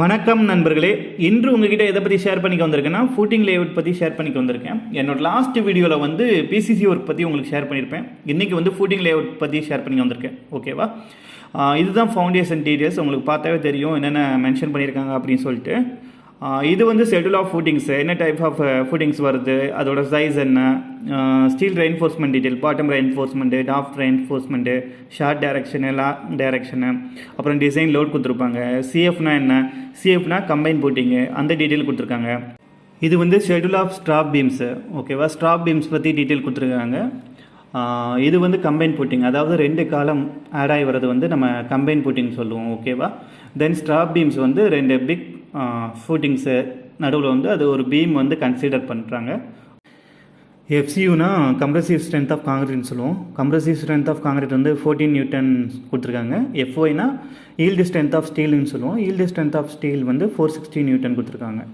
வணக்கம் நண்பர்களே. இன்று உங்ககிட்ட எதை பற்றி ஷேர் பண்ணிக்க வந்திருக்கேன்னா ஃபூட்டிங் லேஅவுட் பற்றி ஷேர் பண்ணிக்க வந்திருக்கேன். என்னோட லாஸ்ட் வீடியோவில் வந்து பிசிசி ஒர்க் பற்றி உங்களுக்கு ஷேர் பண்ணியிருப்பேன் இன்றைக்கி வந்து ஃபூட்டிங் லேஅவுட் பற்றி ஷேர் பண்ணிக்க வந்திருக்கேன். ஓகேவா இதுதான் ஃபவுண்டேஷன் டீட்டெயில்ஸ் உங்களுக்கு பார்த்தாவே தெரியும் என்னென்ன மென்ஷன் பண்ணியிருக்காங்க அப்படின்னு சொல்லிட்டு. இது வந்து ஷெட்யூல் ஆஃப் ஃபுட்டிங்ஸ் என்ன டைப் ஆஃப் ஃபுட்டிங்ஸ் வருது? அதோட சைஸ் என்ன? Steel reinforcement detail bottom reinforcement top reinforcement short direction லா டேரக்ஷனு அப்புறம் டிசைன் லோட் கொடுத்துருப்பாங்க. சிஎஃப்னா என்ன? சிஎஃப்னா கம்பைன் போட்டிங்கு அந்த டீட்டெயில் கொடுத்துருக்காங்க. இது வந்து ஷெட்யூல் ஆஃப் ஸ்ட்ராப் பீம்ஸு ஓகேவா ஸ்ட்ராப் பீம்ஸ் பற்றி டீட்டெயில் கொடுத்துருக்காங்க. இது வந்து கம்பைன் புட்டிங் அதாவது ரெண்டு காலம் ஆட் ஆகி வர்றது வந்து நம்ம கம்பைன் புட்டிங் சொல்லுவோம் ஓகேவா தென் ஸ்ட்ராப் பீம்ஸ் வந்து ரெண்டு பிக் ஃபூட்டிங்ஸு நடுவில் வந்து அது ஒரு பீம் வந்து கன்சிடர் பண்ணுறாங்க எஃப்சியூனா கம்ப்ரசிவ் ஸ்ட்ரென்த் ஆஃப் காங்கிரீட்னு சொல்லுவோம். கம்ப்ரசிவ் ஸ்ட்ரென்த் ஆஃப் காங்கிரீட் வந்து ஃபோர்டீன் நியூட்டன் கொடுத்துருக்காங்க. எஃப்ஒய்னா ஈல்டு ஸ்ட்ரென்த் ஆஃப் ஸ்டீல்னு சொல்லுவோம். ஈல்டு ஸ்ட்ரென்த் ஆஃப் ஸ்டீல் வந்து ஃபோர் சிக்ஸ்டி நியூட்டன் கொடுத்துருக்காங்க.